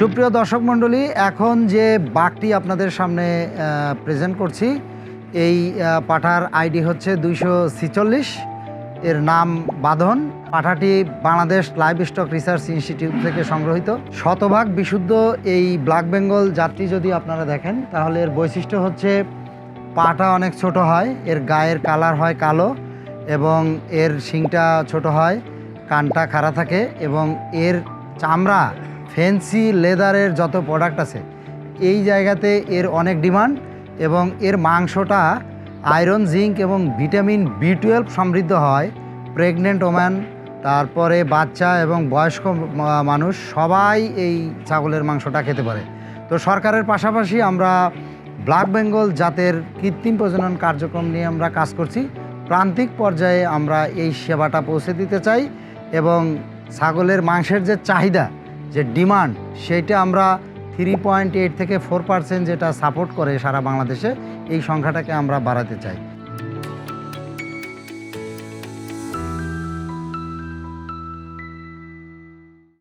সুপ্রিয় দর্শক মণ্ডলী, এখন যে বাঘটি আপনাদের সামনে প্রেজেন্ট করছি, এই পাঠার আইডি হচ্ছে দুইশো এর নাম বাঁধন। পাঠাটি Bangladesh livestock research institute থেকে সংগ্রহিত। শতভাগ বিশুদ্ধ এই ব্ল্যাক বেঙ্গল জাতটি যদি আপনারা দেখেন, তাহলে এর বৈশিষ্ট্য হচ্ছে পাটা অনেক ছোট হয়, এর গায়ের কালার হয় কালো এবং এর শিংটা ছোট হয়, কানটা খাড়া থাকে এবং এর চামড়া ফেন্সি লেদারের যত প্রোডাক্ট আছে, এই জায়গাতে এর অনেক ডিমান্ড এবং এর মাংসটা আয়রন জিঙ্ক এবং ভিটামিন বি টুয়েলভ সমৃদ্ধ হয়। প্রেগনেন্ট ওম্যান তারপরে বাচ্চা এবং বয়স্ক মানুষ সবাই এই ছাগলের মাংসটা খেতে পারে। তো সরকারের পাশাপাশি আমরা ব্ল্যাক বেঙ্গল জাতের কৃত্রিম প্রজনন কার্যক্রম নিয়ে আমরা কাজ করছি। প্রান্তিক পর্যায়ে আমরা এই সেবাটা পৌঁছে দিতে চাই এবং ছাগলের মাংসের যে চাহিদা যে ডিমান্ড, সেইটা আমরা থ্রি পয়েন্ট এইট থেকে ফোর পার্সেন্ট যেটা সাপোর্ট করে সারা বাংলাদেশে, এই সংখ্যাটাকে আমরা বাড়াতে চাই।